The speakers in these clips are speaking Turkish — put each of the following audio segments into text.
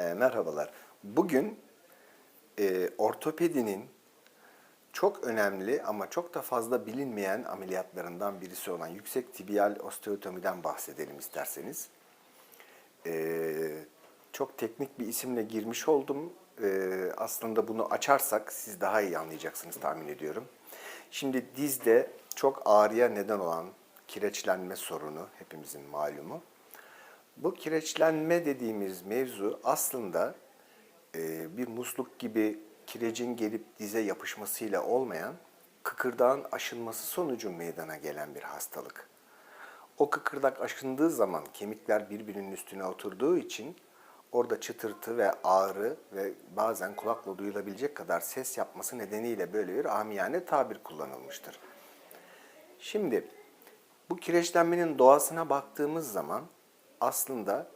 E, merhabalar. Bugün e, ortopedinin çok önemli ama çok da fazla bilinmeyen ameliyatlarından birisi olan yüksek tibiyal osteotomiden bahsedelim isterseniz. E, çok teknik bir isimle girmiş oldum. E, aslında bunu açarsak siz daha iyi anlayacaksınız tahmin ediyorum. Şimdi dizde çok ağrıya neden olan kireçlenme sorunu hepimizin malumu. Bu kireçlenme dediğimiz mevzu aslında e, bir musluk gibi kirecin gelip dize yapışmasıyla olmayan, kıkırdağın aşınması sonucu meydana gelen bir hastalık. O kıkırdak aşındığı zaman kemikler birbirinin üstüne oturduğu için orada çıtırtı ve ağrı ve bazen kulakla duyulabilecek kadar ses yapması nedeniyle böyle bir amiyane tabir kullanılmıştır. Şimdi bu kireçlenmenin doğasına baktığımız zaman aslında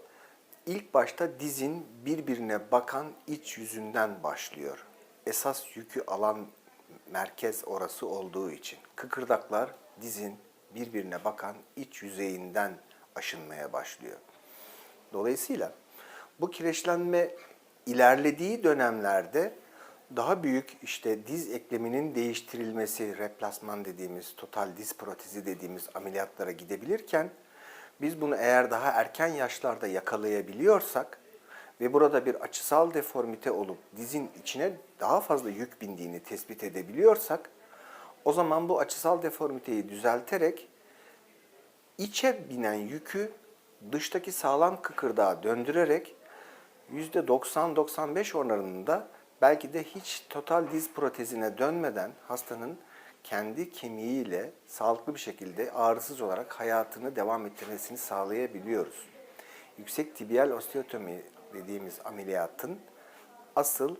ilk başta dizin birbirine bakan iç yüzünden başlıyor. Esas yükü alan merkez orası olduğu için kıkırdaklar dizin birbirine bakan iç yüzeyinden aşınmaya başlıyor. Dolayısıyla bu kireçlenme ilerlediği dönemlerde daha büyük işte diz ekleminin değiştirilmesi, replasman dediğimiz, total diz protezi dediğimiz ameliyatlara gidebilirken biz bunu eğer daha erken yaşlarda yakalayabiliyorsak ve burada bir açısal deformite olup dizin içine daha fazla yük bindiğini tespit edebiliyorsak o zaman bu açısal deformiteyi düzelterek içe binen yükü dıştaki sağlam kıkırdağa döndürerek %90-95 oranında belki de hiç total diz protezine dönmeden hastanın kendi kemiğiyle sağlıklı bir şekilde ağrısız olarak hayatını devam ettirmesini sağlayabiliyoruz. Yüksek tibiyal osteotomi dediğimiz ameliyatın asıl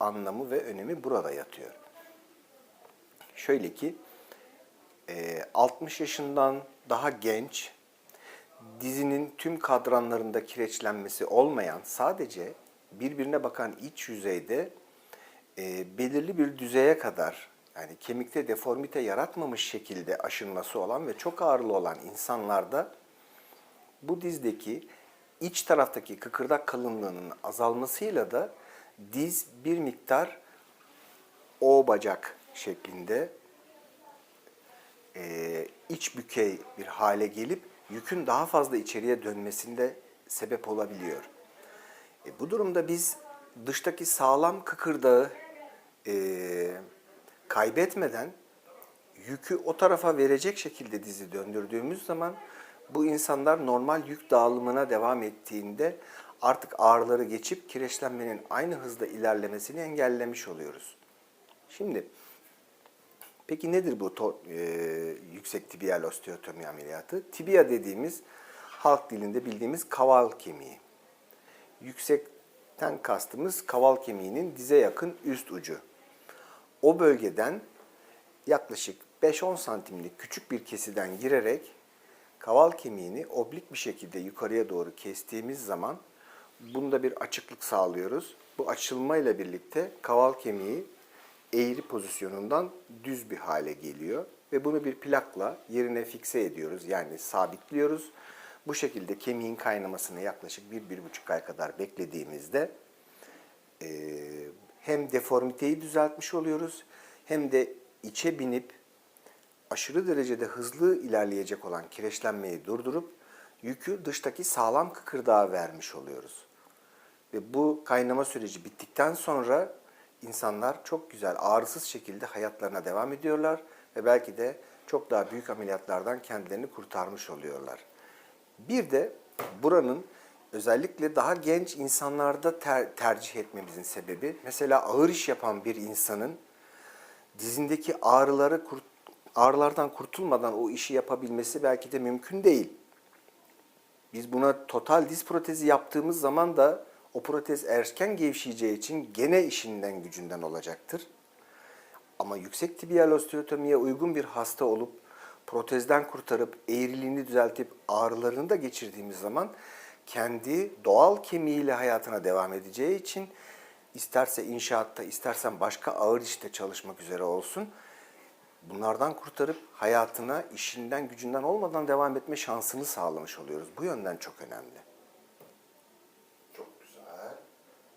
anlamı ve önemi burada yatıyor. Şöyle ki 60 yaşından daha genç, dizinin tüm kadranlarında kireçlenmesi olmayan, sadece birbirine bakan iç yüzeyde e, belirli bir düzeye kadar yani kemikte deformite yaratmamış şekilde aşınması olan ve çok ağırlı olan insanlarda bu dizdeki iç taraftaki kıkırdak kalınlığının azalmasıyla da diz bir miktar o bacak şeklinde e, iç bükey bir hale gelip yükün daha fazla içeriye dönmesinde sebep olabiliyor. E, bu durumda biz dıştaki sağlam kıkırdağı kaybetmeden yükü o tarafa verecek şekilde dizi döndürdüğümüz zaman bu insanlar normal yük dağılımına devam ettiğinde artık ağrıları geçip kireçlenmenin aynı hızda ilerlemesini engellemiş oluyoruz. Şimdi peki nedir bu to, e, yüksek tibiyal osteotomi ameliyatı? Tibia dediğimiz halk dilinde bildiğimiz kaval kemiği. Yüksekten kastımız kaval kemiğinin dize yakın üst ucu o bölgeden yaklaşık 5-10 santimlik küçük bir kesiden girerek kaval kemiğini oblik bir şekilde yukarıya doğru kestiğimiz zaman bunda bir açıklık sağlıyoruz. Bu açılma ile birlikte kaval kemiği eğri pozisyonundan düz bir hale geliyor ve bunu bir plakla yerine fikse ediyoruz yani sabitliyoruz. Bu şekilde kemiğin kaynamasını yaklaşık 1-1,5 ay kadar beklediğimizde hem deformiteyi düzeltmiş oluyoruz hem de içe binip aşırı derecede hızlı ilerleyecek olan kireçlenmeyi durdurup yükü dıştaki sağlam kıkırdağa vermiş oluyoruz. Ve bu kaynama süreci bittikten sonra insanlar çok güzel ağrısız şekilde hayatlarına devam ediyorlar ve belki de çok daha büyük ameliyatlardan kendilerini kurtarmış oluyorlar. Bir de buranın özellikle daha genç insanlarda ter, tercih etmemizin sebebi mesela ağır iş yapan bir insanın dizindeki ağrıları ağrılardan kurtulmadan o işi yapabilmesi belki de mümkün değil. Biz buna total diz protezi yaptığımız zaman da o protez erken gevşeyeceği için gene işinden gücünden olacaktır. Ama yüksek tibiyal osteotomiye uygun bir hasta olup protezden kurtarıp eğriliğini düzeltip ağrılarını da geçirdiğimiz zaman kendi doğal kemiğiyle hayatına devam edeceği için isterse inşaatta, istersen başka ağır işte çalışmak üzere olsun, bunlardan kurtarıp hayatına işinden gücünden olmadan devam etme şansını sağlamış oluyoruz. Bu yönden çok önemli.